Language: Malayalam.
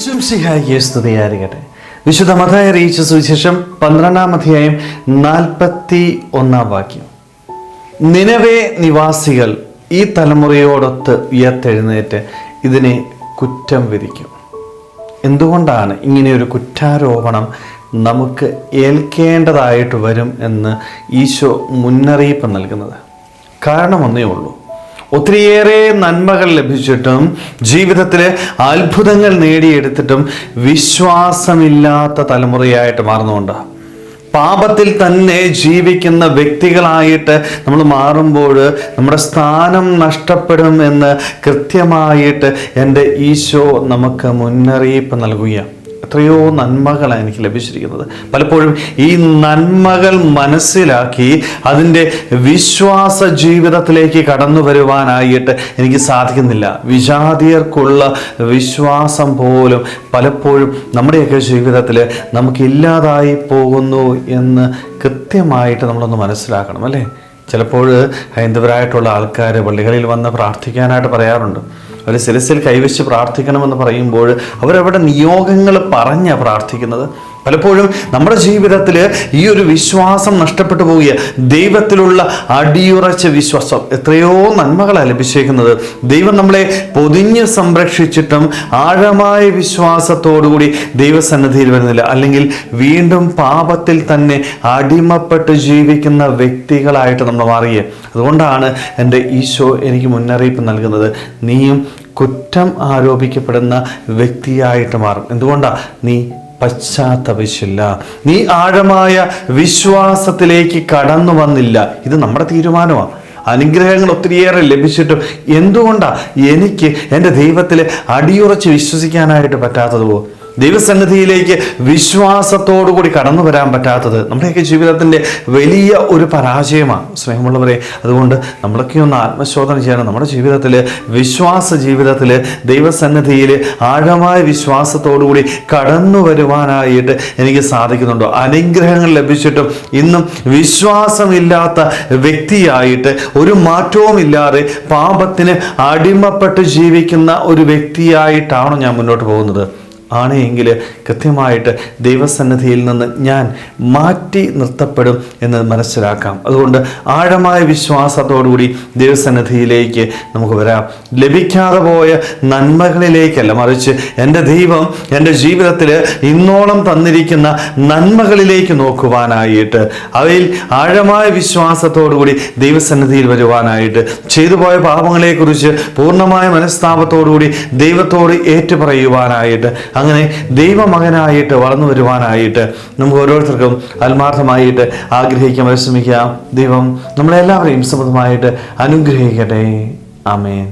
ഈശുംസിഹായിയെ സ്തുതിയായിരിക്കട്ടെ വിശുദ്ധ മതായ അറിയിച്ച സുവിശേഷം പന്ത്രണ്ടാം അധ്യായം നാൽപ്പത്തി ഒന്നാം വാക്യം. നിലവേ നിവാസികൾ ഈ തലമുറയോടൊത്ത് ഉയർത്തെഴുന്നേറ്റ് ഇതിനെ കുറ്റം വിധിക്കും. എന്തുകൊണ്ടാണ് ഇങ്ങനെയൊരു കുറ്റാരോപണം നമുക്ക് ഏൽക്കേണ്ടതായിട്ട് വരും എന്ന് ഈശോ മുന്നറിയിപ്പ് നൽകുന്നത്? കാരണമൊന്നേ ഉള്ളൂ. ഒത്തിരിയേറെ നന്മകൾ ലഭിച്ചിട്ടും ജീവിതത്തിൽ അത്ഭുതങ്ങൾ നേടിയെടുത്തിട്ടും വിശ്വാസമില്ലാത്ത തലമുറയായിട്ട് മാറുന്നുണ്ട്. പാപത്തിൽ തന്നെ ജീവിക്കുന്ന വ്യക്തികളായിട്ട് നമ്മൾ മാറുമ്പോൾ നമ്മുടെ സ്ഥാനം നഷ്ടപ്പെടും എന്ന് കൃത്യമായിട്ട് എന്റെ ഈശോ നമുക്ക് മുന്നറിയിപ്പ് നൽകുകയാണ്. എത്രയോ നന്മകളാണ് എനിക്ക് ലഭിച്ചിരിക്കുന്നത്. പലപ്പോഴും ഈ നന്മകൾ മനസ്സിലാക്കി അതിന്റെ വിശ്വാസ ജീവിതത്തിലേക്ക് കടന്നു വരുവാനായിട്ട് എനിക്ക് സാധിക്കുന്നില്ല. വിജാതിയർക്കുള്ള വിശ്വാസം പോലും പലപ്പോഴും നമ്മുടെയൊക്കെ ജീവിതത്തിൽ നമുക്കില്ലാതായി പോകുന്നു എന്ന് കൃത്യമായിട്ട് നമ്മളൊന്ന് മനസ്സിലാക്കണം അല്ലേ? ചിലപ്പോൾ ഹൈന്ദവരായിട്ടുള്ള ആൾക്കാർ പള്ളികളിൽ വന്ന് പ്രാർത്ഥിക്കാനായിട്ട് പറയാറുണ്ട്. അവർ ശിരസിൽ കൈവച്ച് പ്രാർത്ഥിക്കണമെന്ന് പറയുമ്പോൾ അവരവിടെ നിയോഗങ്ങൾ പറഞ്ഞാണ് പ്രാർത്ഥിക്കുന്നത്. പലപ്പോഴും നമ്മുടെ ജീവിതത്തിൽ ഈ ഒരു വിശ്വാസം നഷ്ടപ്പെട്ടു പോവുക ദൈവത്തിലുള്ള അടിയുറച്ച വിശ്വാസം. എത്രയോ നന്മകളാണ് ലഭിച്ചേക്കുന്നത്. ദൈവം നമ്മളെ പൊതിഞ്ഞ് സംരക്ഷിച്ചിട്ടും ആഴമായ വിശ്വാസത്തോടുകൂടി ദൈവസന്നിധിയിൽ വരുന്നില്ല. അല്ലെങ്കിൽ വീണ്ടും പാപത്തിൽ തന്നെ അടിമപ്പെട്ട് ജീവിക്കുന്ന വ്യക്തികളായിട്ട് നമ്മൾ മാറിയേ അതുകൊണ്ടാണ് എന്റെ ഈശോ എനിക്ക് മുന്നറിയിപ്പ് നൽകുന്നത്. നീയും കുറ്റം ആരോപിക്കപ്പെടുന്ന വ്യക്തിയായിട്ട് മാറും. എന്തുകൊണ്ടാണ് നീ പശ്ചാത്തപിച്ചില്ല. നീ ആഴമായ വിശ്വാസത്തിലേക്ക് കടന്നു വന്നില്ല. ഇത് നമ്മുടെ തീരുമാനമാണ്. അനുഗ്രഹങ്ങൾ ഒത്തിരിയേറെ ലഭിച്ചിട്ടും എന്തുകൊണ്ടാണ് എനിക്ക് എന്റെ ദൈവത്തിൽ അടിയുറച്ച് വിശ്വസിക്കാനായിട്ട് പറ്റാത്തതുവോ ദൈവസന്നിധിയിലേക്ക് വിശ്വാസത്തോടു കൂടി കടന്നു വരാൻ പറ്റാത്തത് നമ്മുടെയൊക്കെ ജീവിതത്തിന്റെ വലിയ ഒരു പരാജയമാണ്. സ്നേഹമുള്ളവരെ അതുകൊണ്ട് നമ്മളൊക്കെ ഒന്ന് ആത്മശോധന ചെയ്യണം. നമ്മുടെ ജീവിതത്തിൽ വിശ്വാസ ജീവിതത്തിൽ ദൈവസന്നിധിയിൽ ആഴമായ വിശ്വാസത്തോടു കൂടി കടന്നു വരുവാനായിട്ട് എനിക്ക് സാധിക്കുന്നുണ്ടോ. അനുഗ്രഹങ്ങൾ ലഭിച്ചിട്ടും ഇന്നും വിശ്വാസമില്ലാത്ത വ്യക്തിയായിട്ട് ഒരു മാറ്റവും ഇല്ലാതെ പാപത്തിന് അടിമപ്പെട്ട് ജീവിക്കുന്ന ഒരു വ്യക്തിയായിട്ടാണോ ഞാൻ മുന്നോട്ട് പോകുന്നത്. ആണ് എങ്കിൽ കൃത്യമായിട്ട് ദൈവസന്നിധിയിൽ നിന്ന് ഞാൻ മാറ്റി നിർത്തപ്പെടും എന്ന് മനസ്സിലാക്കാം. അതുകൊണ്ട് ആഴമായ വിശ്വാസത്തോടുകൂടി ദൈവസന്നിധിയിലേക്ക് നമുക്ക് വരാം. ലഭിക്കാതെ പോയ നന്മകളിലേക്കല്ല മറിച്ച് എന്റെ ദൈവം എന്റെ ജീവിതത്തിൽ ഇന്നോളം തന്നിരിക്കുന്ന നന്മകളിലേക്ക് നോക്കുവാനായിട്ട് അവയിൽ ആഴമായ വിശ്വാസത്തോടുകൂടി ദൈവസന്നിധിയിൽ വരുവാനായിട്ട് ചെയ്തു പോയ പാപങ്ങളെക്കുറിച്ച് പൂർണമായ മനസ്താപത്തോടുകൂടി ദൈവത്തോട് ഏറ്റുപറയുവാനായിട്ട് അങ്ങനെ ദൈവമകനായിട്ട് വളർന്നു വരുവാനായിട്ട് നമുക്ക് ഓരോരുത്തർക്കും ആത്മാർത്ഥമായിട്ട് ആഗ്രഹിക്കാൻ പരിശ്രമിക്കാം ദൈവം നമ്മളെല്ലാവരെയും സമൃദ്ധമായിട്ട് അനുഗ്രഹിക്കട്ടെ. ആമേൻ.